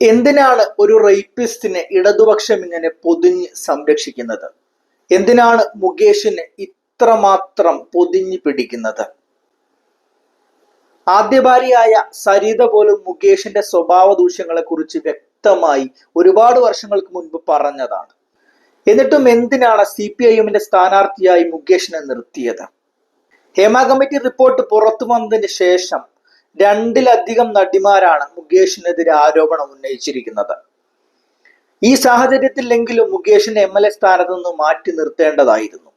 എന്തിനാണ് ഒരു റേപ്പിസ്റ്റിനെ ഇടതുപക്ഷം ഇങ്ങനെ പൊതിഞ്ഞ് സംരക്ഷിക്കുന്നത്? എന്തിനാണ് മുകേഷിനെ ഇത്രമാത്രം പൊതിഞ്ഞു പിടിക്കുന്നത്? ആദ്യ ഭാര്യയായ സരിത പോലും മുകേഷിന്റെ സ്വഭാവ ദൂഷ്യങ്ങളെ കുറിച്ച് വ്യക്തമായി ഒരുപാട് വർഷങ്ങൾക്ക് മുൻപ് പറഞ്ഞതാണ്. എന്നിട്ടും എന്തിനാണ് സി പി ഐ എമ്മിന്റെ സ്ഥാനാർത്ഥിയായി മുകേഷിനെ നിർത്തിയത്? ഹേമ കമ്മിറ്റി റിപ്പോർട്ട് പുറത്തു വന്നതിന് ശേഷം രണ്ടിലധികം നടിമാരാണ് മുകേഷിനെതിരെ ആരോപണം ഉന്നയിച്ചിരിക്കുന്നത്. ഈ സാഹചര്യത്തിലെങ്കിലും മുകേഷിനെ എം എൽ എ സ്ഥാനത്ത് നിന്ന് മാറ്റി നിർത്തേണ്ടതായിരുന്നു.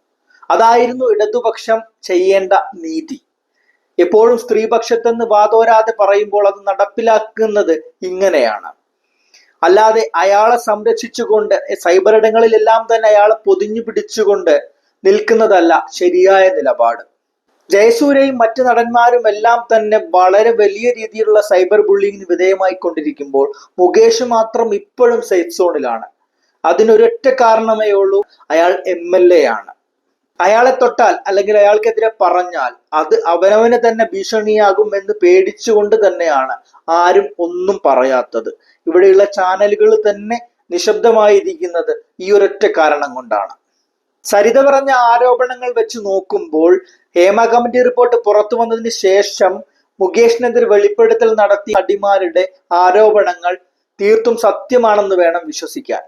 അതായിരുന്നു ഇടതുപക്ഷം ചെയ്യേണ്ട നീതി. എപ്പോഴും സ്ത്രീപക്ഷത്തെന്ന് വാതോരാതെ പറയുമ്പോൾ അത് നടപ്പിലാക്കുന്നത് ഇങ്ങനെയാണ്. അല്ലാതെ അയാളെ സംരക്ഷിച്ചുകൊണ്ട് സൈബറിടങ്ങളിലെല്ലാം തന്നെ അയാളെ പൊതിഞ്ഞു പിടിച്ചുകൊണ്ട് നിൽക്കുന്നതല്ല ശരിയായ നിലപാട്. ജയസൂര്യയും മറ്റ് നടന്മാരും എല്ലാം തന്നെ വളരെ വലിയ രീതിയിലുള്ള സൈബർ ബുള്ളിങ്ങിന് വിധേയമായി കൊണ്ടിരിക്കുമ്പോൾ മുകേഷ് മാത്രം ഇപ്പോഴും സേഫ് സോണിലാണ് അതിനൊരൊറ്റ കാരണമേ ഉള്ളൂ അയാൾ എം എൽ എ ആണ്. അയാളെ തൊട്ടാൽ അല്ലെങ്കിൽ അയാൾക്കെതിരെ പറഞ്ഞാൽ അത് അവനവന് തന്നെ ഭീഷണിയാകും എന്ന് പേടിച്ചുകൊണ്ട് തന്നെയാണ് ആരും ഒന്നും പറയാത്തത്. ഇവിടെയുള്ള ചാനലുകൾ തന്നെ നിശബ്ദമായിരിക്കുന്നത് ഈ ഒരൊറ്റ കാരണം കൊണ്ടാണ്. സരിത പറഞ്ഞ ആരോപണങ്ങൾ വെച്ച് നോക്കുമ്പോൾ ഹേമ കമ്മിറ്റി റിപ്പോർട്ട് പുറത്തു വന്നതിന് ശേഷം മുകേഷിനെതിരെ വെളിപ്പെടുത്തൽ നടത്തി അടിമാരുടെ ആരോപണങ്ങൾ തീർത്തും സത്യമാണെന്ന് വേണം വിശ്വസിക്കാൻ.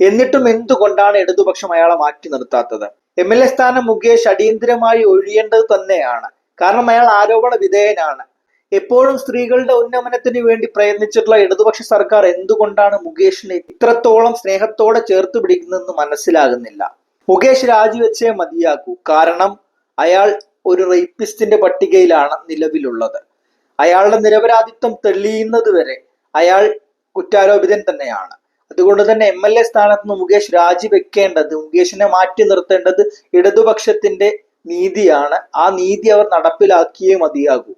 എന്നിട്ടും എന്തുകൊണ്ടാണ് ഇടതുപക്ഷം അയാളെ മാറ്റി നിർത്താത്തത്? എം എൽ എ സ്ഥാനം മുകേഷ് അടിയന്തിരമായി ഒഴിയേണ്ടത് തന്നെയാണ്. കാരണം അയാൾ ആരോപണ വിധേയനാണ്. എപ്പോഴും സ്ത്രീകളുടെ ഉന്നമനത്തിന് വേണ്ടി പ്രയത്നിച്ചിട്ടുള്ള ഇടതുപക്ഷ സർക്കാർ എന്തുകൊണ്ടാണ് മുകേഷിനെ ഇത്രത്തോളം സ്നേഹത്തോടെ ചേർത്ത് പിടിക്കുന്നതെന്ന് മനസ്സിലാകുന്നില്ല. മുകേഷ് രാജിവെച്ചേ മതിയാക്കൂ കാരണം അയാൾ ഒരു റേപ്പിസ്റ്റിന്റെ പട്ടികയിലാണ് നിലവിലുള്ളത്. അയാളുടെ നിരപരാധിത്വം തെളിയുന്നത് വരെ അയാൾ കുറ്റാരോപിതൻ തന്നെയാണ്. അതുകൊണ്ട് തന്നെ എം എൽ എ സ്ഥാനത്ത് നിന്ന് മുകേഷ് രാജിവെക്കേണ്ടത് മുകേഷിനെ മാറ്റി നിർത്തേണ്ടത് ഇടതുപക്ഷത്തിന്റെ നീതിയാണ്. ആ നീതി അവർ നടപ്പിലാക്കിയേ മതിയാകൂ.